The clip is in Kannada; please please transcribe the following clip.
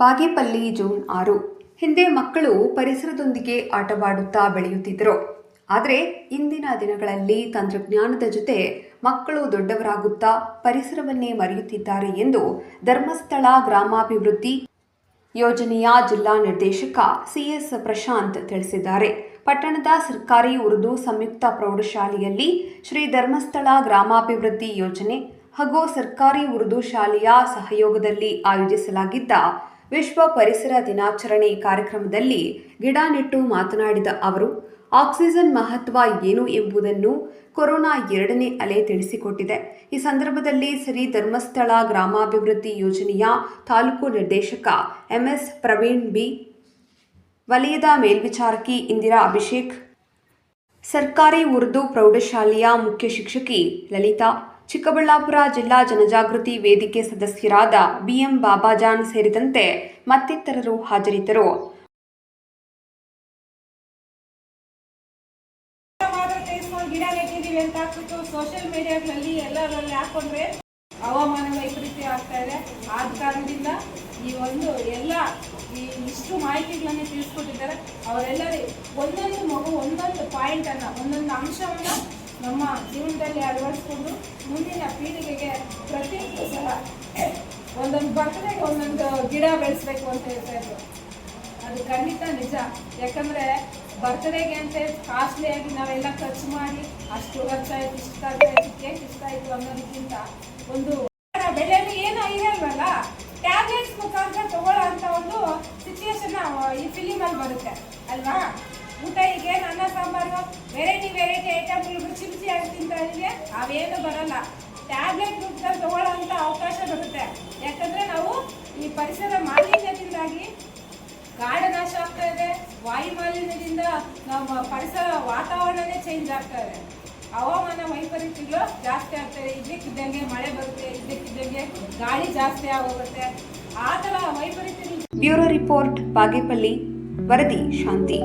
ಬಾಗೇಪಲ್ಲಿ ಜೂನ್ ಆರು. ಹಿಂದೆ ಮಕ್ಕಳು ಪರಿಸರದೊಂದಿಗೆ ಆಟವಾಡುತ್ತಾ ಬೆಳೆಯುತ್ತಿದ್ದರು. ಆದರೆ ಇಂದಿನ ದಿನಗಳಲ್ಲಿ ತಂತ್ರಜ್ಞಾನದ ಜೊತೆ ಮಕ್ಕಳು ದೊಡ್ಡವರಾಗುತ್ತಾ ಪರಿಸರವನ್ನೇ ಮರೆಯುತ್ತಿದ್ದಾರೆ ಎಂದು ಧರ್ಮಸ್ಥಳ ಗ್ರಾಮಾಭಿವೃದ್ಧಿ ಯೋಜನೆಯ ಜಿಲ್ಲಾ ನಿರ್ದೇಶಕ ಸಿಎಸ್ ಪ್ರಶಾಂತ್ ತಿಳಿಸಿದ್ದಾರೆ. ಪಟ್ಟಣದ ಸರ್ಕಾರಿ ಉರ್ದು ಸಂಯುಕ್ತ ಪ್ರೌಢಶಾಲೆಯಲ್ಲಿ ಶ್ರೀ ಧರ್ಮಸ್ಥಳ ಗ್ರಾಮಾಭಿವೃದ್ಧಿ ಯೋಜನೆ ಹಾಗೂ ಸರ್ಕಾರಿ ಉರ್ದು ಶಾಲೆಯ ಸಹಯೋಗದಲ್ಲಿ ಆಯೋಜಿಸಲಾಗಿದ್ದ ವಿಶ್ವ ಪರಿಸರ ದಿನಾಚರಣೆ ಕಾರ್ಯಕ್ರಮದಲ್ಲಿ ಗಿಡ ನೆಟ್ಟು ಮಾತನಾಡಿದ ಅವರು, ಆಕ್ಸಿಜನ್ ಮಹತ್ವ ಏನು ಎಂಬುದನ್ನು ಕೊರೋನಾ ಎರಡನೇ ಅಲೆ ತಿಳಿಸಿಕೊಟ್ಟಿದೆ. ಈ ಸಂದರ್ಭದಲ್ಲಿ ಶ್ರೀ ಧರ್ಮಸ್ಥಳ ಗ್ರಾಮಾಭಿವೃದ್ಧಿ ಯೋಜನೆಯ ತಾಲೂಕು ನಿರ್ದೇಶಕ ಎಂಎಸ್ ಪ್ರವೀಣ್ ಬಿ, ವಲಯದ ಮೇಲ್ವಿಚಾರಕಿ ಇಂದಿರಾ ಅಭಿಷೇಕ್, ಸರ್ಕಾರಿ ಉರ್ದು ಪ್ರೌಢಶಾಲೆಯ ಮುಖ್ಯ ಶಿಕ್ಷಕಿ ಲಲಿತಾ ಚಿಕ್ಕಬಳ್ಳಾಪುರ ಜಿಲ್ಲಾ ಜನಜಾಗೃತಿ ವೇದಿಕೆ ಸದಸ್ಯರಾದ ಬಿಎಂ ಬಾಬಾಜಾನ್ ಸೇರಿದಂತೆ ಮತ್ತಿತರರು ಹಾಜರಿದ್ದರು. ಸೋಷಿಯಲ್ ಮೀಡಿಯಾಗಳಲ್ಲಿ ಎಲ್ಲರಲ್ಲಿ ಹಾಕೊಂಡ್ರೆ ಹವಾಮಾನ ವೈಪರೀತ್ಯ ಆಗ್ತಾ ಇದೆ. ಆದ ಕಾರಣದಿಂದ ಈ ಒಂದು ಎಲ್ಲ ಈ ಇಷ್ಟು ಮಾಹಿತಿಗಳನ್ನ ತಿಳಿಸ್ಕೊಟ್ಟಿದ್ದಾರೆ. ಅವರೆಲ್ಲರೂ ಒಂದೊಂದು ಮಗು ಒಂದೊಂದು ಪಾಯಿಂಟ್ ಅನ್ನ, ಒಂದೊಂದು ಅಂಶವನ್ನ ನಮ್ಮ ಜೀವನದಲ್ಲಿ ಅಳವಡಿಸ್ಕೊಂಡು ಮುಂದಿನ ಪೀಳಿಗೆಗೆ ಪ್ರತಿ ಸಲ ಒಂದೊಂದು ಬರ್ತಡೆಗೆ ಒಂದೊಂದು ಗಿಡ ಬೆಳೆಸ್ಬೇಕು ಅಂತ ಹೇಳ್ತಾ ಇದ್ರು. ಅದು ಖಂಡಿತ ನಿಜ. ಯಾಕಂದ್ರೆ ಬರ್ತಡೇಗೆ ಅಂತ ಕಾಸ್ಟ್ಲಿ ಆಗಿ ನಾವೆಲ್ಲ ಖರ್ಚು ಮಾಡಿ ಅಷ್ಟು ಖರ್ಚಾಯ್ತು ಇಷ್ಟ ಆಯಿತು, ಕೇಕ್ ಇಷ್ಟ ಆಯ್ತು ಅನ್ನೋದಕ್ಕಿಂತ ಒಂದು ಬೆಳೆಯಲ್ಲಿ ಏನು ಇರಲ್ವಲ್ಲ ಟ್ಯಾಬ್ಲೆಟ್ಸ್ ಮುಖಾಂತರ ತಗೊಳ್ಳೋ ಅಂತ ಒಂದು ಸಿಚುಯೇಷನ್ ಈ ಫಿಲಿಮಲ್ಲಿ ಬರುತ್ತೆ. ಅಲ್ವಾ? ಊಟ ಈಗೇನು ಅನ್ನ ಸಾಂಬಾರು ವೆರೈಟಿ ವೆರೈಟಿ ಐಟಮ್ಗಳು ಟ್ಯಾಬ್ಲೆಟ್ ರೂಪದಲ್ಲಿ ತಗೊಳ್ಳೋ ಅವಕಾಶ ಬರುತ್ತೆ ಯಾಕಂದ್ರೆ ನಾವು ಈ ಪರಿಸರ ಮಾಲಿನ್ಯದಿಂದಾಗಿ ಕಾಡ ನಾಶ ಆಗ್ತಾ ಇದೆ. ವಾಯು ಮಾಲಿನ್ಯದಿಂದ ನಮ್ಮ ಪರಿಸರ ವಾತಾವರಣನೇ ಚೇಂಜ್ ಆಗ್ತಾ ಇದೆ. ಹವಾಮಾನ ವೈಪರೀತ್ಯಗಳು ಜಾಸ್ತಿ ಆಗ್ತಾ ಇದೆ. ಇದಕ್ಕಿದ್ದಂಗೆ ಮಳೆ ಬರುತ್ತೆ ಇದಕ್ಕಿದ್ದಂಗೆ ಗಾಳಿ ಜಾಸ್ತಿ ಆಗೋಗುತ್ತೆ. ಆ ಥರ ವೈಪರೀತ್ಯ ಬ್ಯೂರೋ ರಿಪೋರ್ಟ್, ಬಾಗೇಪಲ್ಲಿ, ವರದಿ, ಶಾಂತಿ.